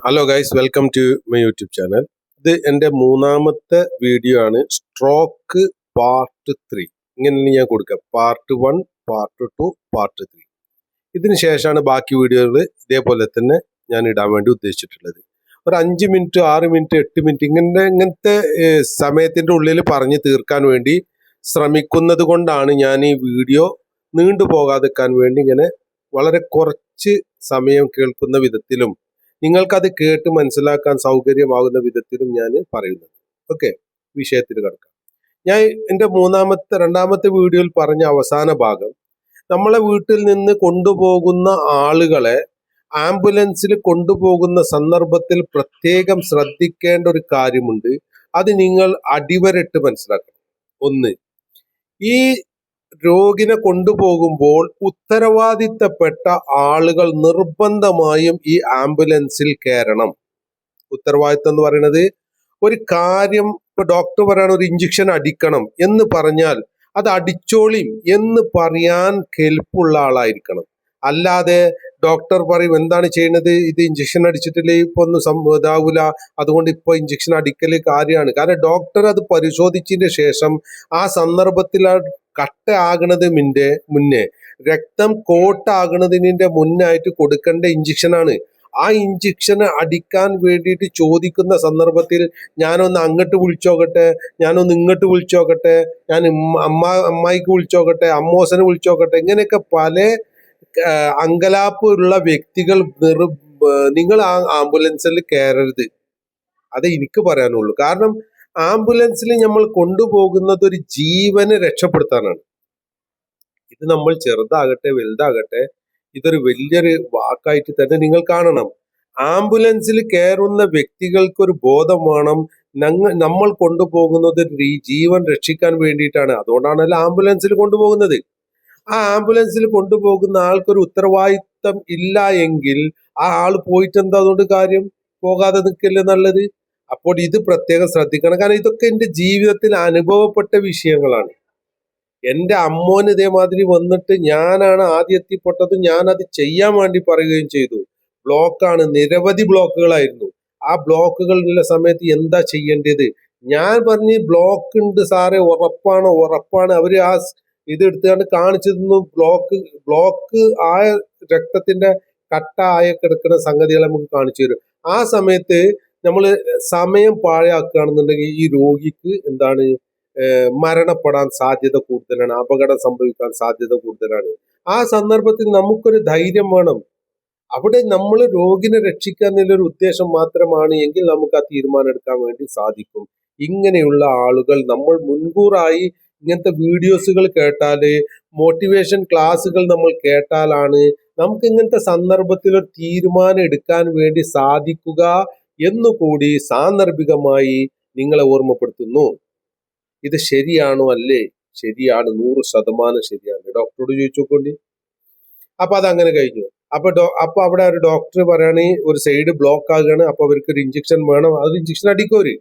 Hello guys welcome to my YouTube channel ഇത് എന്റെ മൂന്നാമത്തെ വീഡിയോ ആണ്. സ്ട്രോക്ക് പാർട്ട് ത്രീ ഇങ്ങനെ ഞാൻ കൊടുക്കുക part one part two part three ഇതിന് ശേഷമാണ് ബാക്കി വീഡിയോകൾ ഇതേപോലെ തന്നെ ഞാൻ ഇടാൻ വേണ്ടി ഉദ്ദേശിച്ചിട്ടുള്ളത്. ഒരു അഞ്ച് മിനിറ്റ് ആറ് മിനിറ്റ് എട്ട് മിനിറ്റ് ഇങ്ങനെ ഇങ്ങനത്തെ സമയത്തിന്റെ ഉള്ളിൽ പറഞ്ഞ് തീർക്കാൻ വേണ്ടി ശ്രമിക്കുന്നത് കൊണ്ടാണ് ഞാൻ ഈ വീഡിയോ നീണ്ടു പോകാതിരിക്കാൻ വേണ്ടി ഇങ്ങനെ വളരെ കുറച്ച് സമയം കേൾക്കുന്ന വിധത്തിലും നിങ്ങൾക്കത് കേട്ട് മനസ്സിലാക്കാൻ സൗകര്യമാകുന്ന വിധത്തിലും ഞാൻ പറയുന്നത്. ഓക്കെ? വിഷയത്തിൽ കിടക്കാം. ഞാൻ എന്റെ മൂന്നാമത്തെ രണ്ടാമത്തെ വീഡിയോയിൽ പറഞ്ഞ അവസാന ഭാഗം നമ്മളെ വീട്ടിൽ നിന്ന് കൊണ്ടുപോകുന്ന ആളുകളെ ആംബുലൻസിൽ കൊണ്ടുപോകുന്ന സന്ദർഭത്തിൽ പ്രത്യേകം ശ്രദ്ധിക്കേണ്ട ഒരു കാര്യമുണ്ട്. അത് നിങ്ങൾ അടിവരട്ട് മനസ്സിലാക്കണം. ഒന്ന് ഈ രോഗിനെ കൊണ്ടുപോകുമ്പോൾ ഉത്തരവാദിത്തപ്പെട്ട ആളുകൾ നിർബന്ധമായും ഈ ആംബുലൻസിൽ കയറണം. ഉത്തരവാദിത്തം എന്ന് പറയുന്നത് ഒരു കാര്യം ഇപ്പൊ ഡോക്ടർ പറയണ ഒരു ഇഞ്ചക്ഷൻ അടിക്കണം എന്ന് പറഞ്ഞാൽ അത് അടിച്ചോളിയും എന്ന് പറയാൻ കെൽപ്പുള്ള ആളായിരിക്കണം. അല്ലാതെ ഡോക്ടർ പറയും എന്താണ് ചെയ്യുന്നത് ഇത് ഇഞ്ചക്ഷൻ അടിച്ചിട്ടില്ലേ? ഇപ്പൊ ഒന്നും സം- ഇതാവൂല. അതുകൊണ്ട് ഇപ്പൊ ഇഞ്ചക്ഷൻ അടിക്കൽ കാര്യമാണ്. കാരണം ഡോക്ടർ അത് പരിശോധിച്ചതിന്റെ ശേഷം ആ സന്ദർഭത്തിൽ ആ കട്ട ആകണത് മുന്നേ രക്തം കോട്ടാകണതിന്റെ മുന്നായിട്ട് കൊടുക്കേണ്ട ഇഞ്ചക്ഷനാണ് ആ ഇഞ്ചക്ഷന് അടിക്കാൻ വേണ്ടിയിട്ട് ചോദിക്കുന്ന സന്ദർഭത്തിൽ ഞാനൊന്ന് അങ്ങോട്ട് വിളിച്ചോക്കട്ടെ ഞാനൊന്ന് ഇങ്ങോട്ട് വിളിച്ചോക്കട്ടെ ഞാൻ അമ്മ അമ്മായിക്ക് വിളിച്ചോക്കട്ടെ അമ്മോസനെ വിളിച്ചോക്കട്ടെ ഇങ്ങനെയൊക്കെ പല അങ്കലാപ്പുള്ള വ്യക്തികൾ നിങ്ങൾ ആ ആംബുലൻസിൽ കയറരുത്. അത് എനിക്ക് പറയാനുള്ളൂ. കാരണം ആംബുലൻസിൽ നമ്മൾ കൊണ്ടുപോകുന്നത് ഒരു ജീവനെ രക്ഷപ്പെടുത്താനാണ്. ഇത് നമ്മൾ ചെറുതാകട്ടെ വലുതാകട്ടെ ഇതൊരു വലിയൊരു വാക്കായിട്ട് തന്നെ നിങ്ങൾ കാണണം. ആംബുലൻസിൽ കയറുന്ന വ്യക്തികൾക്ക് ഒരു ബോധം വേണം. നമ്മൾ കൊണ്ടുപോകുന്നത് ജീവൻ രക്ഷിക്കാൻ വേണ്ടിയിട്ടാണ്. അതുകൊണ്ടാണല്ലോ ആംബുലൻസിൽ കൊണ്ടുപോകുന്നത്. ആ ആംബുലൻസിൽ കൊണ്ടുപോകുന്ന ആൾക്കൊരു ഉത്തരവാദിത്തം ഇല്ല എങ്കിൽ ആ ആൾ പോയിട്ട് എന്താ അതുകൊണ്ട് കാര്യം? പോകാതെ നിൽക്കല്ലേ നല്ലത്? അപ്പോൾ ഇത് പ്രത്യേകം ശ്രദ്ധിക്കണം. കാരണം ഇതൊക്കെ എന്റെ ജീവിതത്തിൽ അനുഭവപ്പെട്ട വിഷയങ്ങളാണ്. എന്റെ അമ്മോന് ഇതേമാതിരി വന്നിട്ട് ഞാനാണ് ആദ്യം എത്തിപ്പെട്ടത് ഞാൻ അത് ചെയ്യാൻ വേണ്ടി പറയുകയും ചെയ്തു. ബ്ലോക്കാണ്. നിരവധി ബ്ലോക്കുകളായിരുന്നു. ആ ബ്ലോക്കുകളുള്ള സമയത്ത് എന്താ ചെയ്യേണ്ടത്? ഞാൻ പറഞ്ഞ് ബ്ലോക്ക് ഉണ്ട് സാറേ ഉറപ്പാണ് ഉറപ്പാണ്. അവർ ആ ഇത് എടുത്തുകൊണ്ട് കാണിച്ചു തന്നു ബ്ലോക്ക് ബ്ലോക്ക് ആയ രക്തത്തിന്റെ കട്ട ആയ കിടക്കുന്ന സംഗതികളെ നമുക്ക് കാണിച്ചു തരും. ആ സമയത്ത് നമ്മൾ സമയം പാഴാക്കുകയാണെന്നുണ്ടെങ്കിൽ ഈ രോഗിക്ക് എന്താണ് മരണപ്പെടാൻ സാധ്യത കൂടുതലാണ് അപകടം സംഭവിക്കാൻ സാധ്യത കൂടുതലാണ്. ആ സന്ദർഭത്തിൽ നമുക്കൊരു ധൈര്യം വേണം. അവിടെ നമ്മൾ രോഗിനെ രക്ഷിക്കാൻ എന്നുള്ളൊരു ഉദ്ദേശം മാത്രമാണ് എങ്കിൽ നമുക്ക് ആ തീരുമാനം എടുക്കാൻ വേണ്ടി സാധിക്കും. ഇങ്ങനെയുള്ള ആളുകൾ നമ്മൾ മുൻകൂറായി ഇങ്ങനത്തെ വീഡിയോസുകൾ കേട്ടാൽ മോട്ടിവേഷൻ ക്ലാസ്സുകൾ നമ്മൾ കേട്ടാലാണ് നമുക്ക് ഇങ്ങനത്തെ സന്ദർഭത്തിൽ ഒരു തീരുമാനം എടുക്കാൻ വേണ്ടി സാധിക്കുക എന്നുകൂടി സാന്ദർഭികമായി നിങ്ങളെ ഓർമ്മപ്പെടുത്തുന്നു. ഇത് ശരിയാണോ അല്ലേ? ശരിയാണ് നൂറ് ശതമാനം ശരിയാണ്. ഡോക്ടറോട് ചോദിച്ചോക്കൊണ്ടി അപ്പൊ അത് അങ്ങനെ കഴിഞ്ഞു. അപ്പൊ ഡോ അപ്പൊ അവിടെ ഒരു ഡോക്ടർ പറയണേ ഒരു സൈഡ് ബ്ലോക്ക് ആകുകയാണ് അപ്പൊ അവർക്ക് ഒരു ഇഞ്ചക്ഷൻ വേണം. അത് ഇഞ്ചക്ഷൻ അടിക്കോര്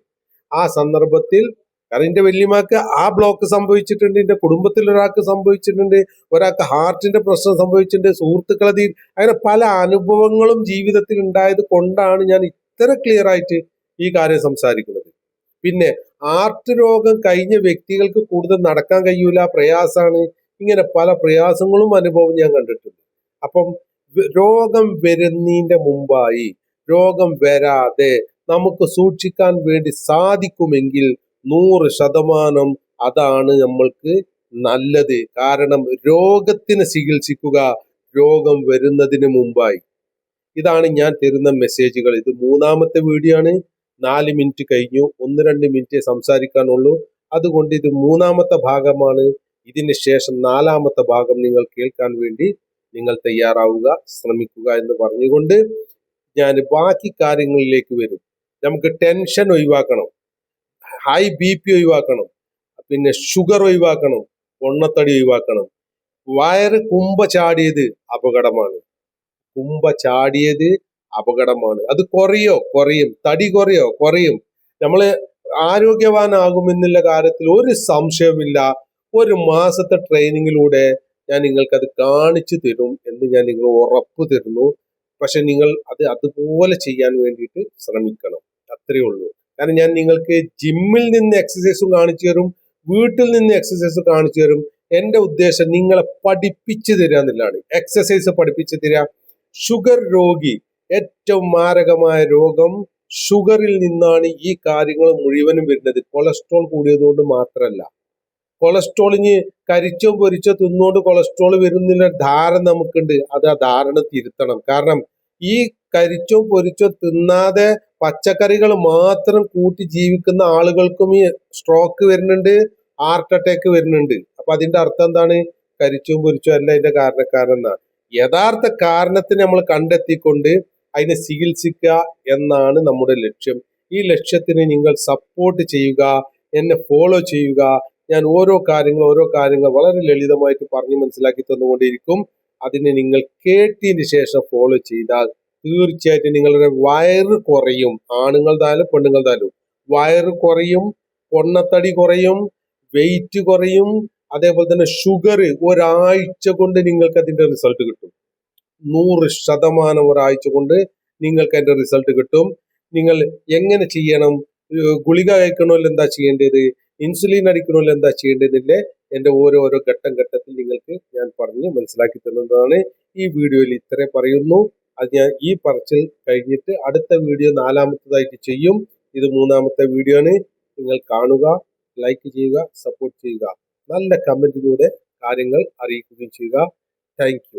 ആ സന്ദർഭത്തിൽ കാരണം എന്റെ വല്യമാക്ക് ആ ബ്ലോക്ക് സംഭവിച്ചിട്ടുണ്ട് എന്റെ കുടുംബത്തിൽ ഒരാൾക്ക് സംഭവിച്ചിട്ടുണ്ട് ഒരാൾക്ക് ഹാർട്ടിന്റെ പ്രശ്നം സംഭവിച്ചിട്ടുണ്ട് സുഹൃത്തുക്കളെ അങ്ങനെ പല അനുഭവങ്ങളും ജീവിതത്തിൽ ഉണ്ടായത് കൊണ്ടാണ് ഞാൻ ഇത്ര ക്ലിയർ ആയിട്ട് ഈ കാര്യം സംസാരിക്കുന്നത്? പിന്നെ ആർട്ട് രോഗം കഴിഞ്ഞ വ്യക്തികൾക്ക് കൂടുതൽ നടക്കാൻ കഴിയൂല പ്രയാസാണ്. ഇങ്ങനെ പല പ്രയാസങ്ങളും അനുഭവം ഞാൻ കണ്ടിട്ടുണ്ട്. അപ്പം രോഗം വരുന്നതിന്റെ മുമ്പായി രോഗം വരാതെ നമുക്ക് സൂക്ഷിക്കാൻ വേണ്ടി സാധിക്കുമെങ്കിൽ നൂറ് ശതമാനം അതാണ് നമ്മൾക്ക് നല്ലത്. കാരണം രോഗത്തിന് ചികിത്സിക്കുക രോഗം വരുന്നതിന് മുമ്പായി. ഇതാണ് ഞാൻ തരുന്ന മെസ്സേജുകൾ ഇത് മൂന്നാമത്തെ വീഡിയോ ആണ്. നാല് മിനിറ്റ് കഴിഞ്ഞു. ഒന്ന് രണ്ട് മിനിറ്റ് സംസാരിക്കാനുള്ളൂ. അതുകൊണ്ട് ഇത് മൂന്നാമത്തെ ഭാഗമാണ്. ഇതിന് ശേഷം നാലാമത്തെ ഭാഗം നിങ്ങൾ കേൾക്കാൻ വേണ്ടി നിങ്ങൾ തയ്യാറാവുക ശ്രമിക്കുക എന്ന് പറഞ്ഞുകൊണ്ട് ഞാൻ ബാക്കി കാര്യങ്ങളിലേക്ക് വരും. നമുക്ക് ടെൻഷൻ ഒഴിവാക്കണം. ഹൈ ബി പി ഒഴിവാക്കണം. പിന്നെ ഷുഗർ ഒഴിവാക്കണം. പൊണ്ണത്തടി ഒഴിവാക്കണം. വയറ് കുമ്പ ചാടിയത് അപകടമാണ്. കുമ്പ ചാടിയത് അപകടമാണ്. അത് കുറയോ? കുറയും. തടി കുറയോ? കുറയും. നമ്മൾ ആരോഗ്യവാനാകുമെന്നുള്ള കാര്യത്തിൽ ഒരു സംശയമില്ല ഒരു മാസത്തെ ട്രെയിനിങ്ങിലൂടെ ഞാൻ നിങ്ങൾക്ക് അത് കാണിച്ചു തരും എന്ന് ഞാൻ നിങ്ങൾ ഉറപ്പ് തരുന്നു. പക്ഷെ നിങ്ങൾ അത് അതുപോലെ ചെയ്യാൻ വേണ്ടിയിട്ട് ശ്രമിക്കണം. അത്രയേ ഉള്ളൂ. കാരണം ഞാൻ നിങ്ങൾക്ക് ജിമ്മിൽ നിന്ന് എക്സസൈസും കാണിച്ചു തരും വീട്ടിൽ നിന്ന് എക്സസൈസ് കാണിച്ചു തരും. എന്റെ ഉദ്ദേശം നിങ്ങളെ പഠിപ്പിച്ചു തരാന്നുള്ളതാണ് എക്സസൈസ് പഠിപ്പിച്ചു തരിക ഷുഗർ രോഗി. ഏറ്റവും മാരകമായ രോഗം ഷുഗറിൽ നിന്നാണ് ഈ കാര്യങ്ങൾ മുഴുവനും വരുന്നത്. കൊളസ്ട്രോൾ കൂടിയതുകൊണ്ട് മാത്രമല്ല. കൊളസ്ട്രോളിന് കരിച്ചോ പൊരിച്ചോ തിന്നുകൊണ്ട് കൊളസ്ട്രോൾ വരുന്നില്ല ധാരണ നമുക്കുണ്ട്. അത് ആ ധാരണ തിരുത്തണം. കാരണം ഈ കരിച്ചോ പൊരിച്ചോ തിന്നാതെ പച്ചക്കറികൾ മാത്രം കൂട്ടി ജീവിക്കുന്ന ആളുകൾക്കും ഈ സ്ട്രോക്ക് വരുന്നുണ്ട് ഹാർട്ട് അറ്റാക്ക് വരുന്നുണ്ട്. അപ്പൊ അതിന്റെ അർത്ഥം എന്താണ്? കരിച്ചോ പൊരിച്ചോ അല്ല അതിന്റെ കാരണക്കാരൻ എന്നാണ്. യഥാർത്ഥ കാരണത്തിന് നമ്മൾ കണ്ടെത്തിക്കൊണ്ട് അതിനെ ചികിത്സിക്കുക എന്നാണ് നമ്മുടെ ലക്ഷ്യം. ഈ ലക്ഷ്യത്തിന് നിങ്ങൾ സപ്പോർട്ട് ചെയ്യുക എന്നെ ഫോളോ ചെയ്യുക. ഞാൻ ഓരോ കാര്യങ്ങൾ ഓരോ കാര്യങ്ങൾ വളരെ ലളിതമായിട്ട് പറഞ്ഞ് മനസ്സിലാക്കി തന്നുകൊണ്ടിരിക്കും. അതിനെ നിങ്ങൾ കേട്ടതിന് ശേഷം ഫോളോ ചെയ്താൽ തീർച്ചയായിട്ടും നിങ്ങളുടെ വയറ് കുറയും. ആണുങ്ങളതായാലും പെണ്ണുങ്ങളതായാലും വയറ് കുറയും പൊണ്ണത്തടി കുറയും വെയിറ്റ് കുറയും അതേപോലെ തന്നെ ഷുഗർ ഒരാഴ്ച കൊണ്ട് നിങ്ങൾക്ക് അതിന്റെ റിസൾട്ട് കിട്ടും. നൂറ് ശതമാനം ഒരാഴ്ച കൊണ്ട് നിങ്ങൾക്ക് അതിന്റെ റിസൾട്ട് കിട്ടും. നിങ്ങൾ എങ്ങനെ ചെയ്യണം? ഗുളിക കഴിക്കണമെങ്കിൽ എന്താ ചെയ്യേണ്ടത്? ഇൻസുലിൻ അടിക്കണമെങ്കിൽ എന്താ ചെയ്യേണ്ടതിന്റെ എന്റെ ഓരോരോ ഘട്ടം ഘട്ടത്തിൽ നിങ്ങൾക്ക് ഞാൻ പറഞ്ഞ് മനസ്സിലാക്കി തരുന്നതാണ് ഈ വീഡിയോയിൽ ഇത്രേ പറയുന്നു. അത് ഞാൻ ഈ പറച്ചിൽ കഴിഞ്ഞിട്ട് അടുത്ത വീഡിയോ നാലാമത്തതായിട്ട് ചെയ്യും. ഇത് മൂന്നാമത്തെ വീഡിയോ ആണ്. നിങ്ങൾ കാണുക ലൈക്ക് ചെയ്യുക സപ്പോർട്ട് ചെയ്യുക. നല്ല കമന്റിലൂടെ കാര്യങ്ങൾ അറിയിക്കുകയും ചെയ്യുക. താങ്ക്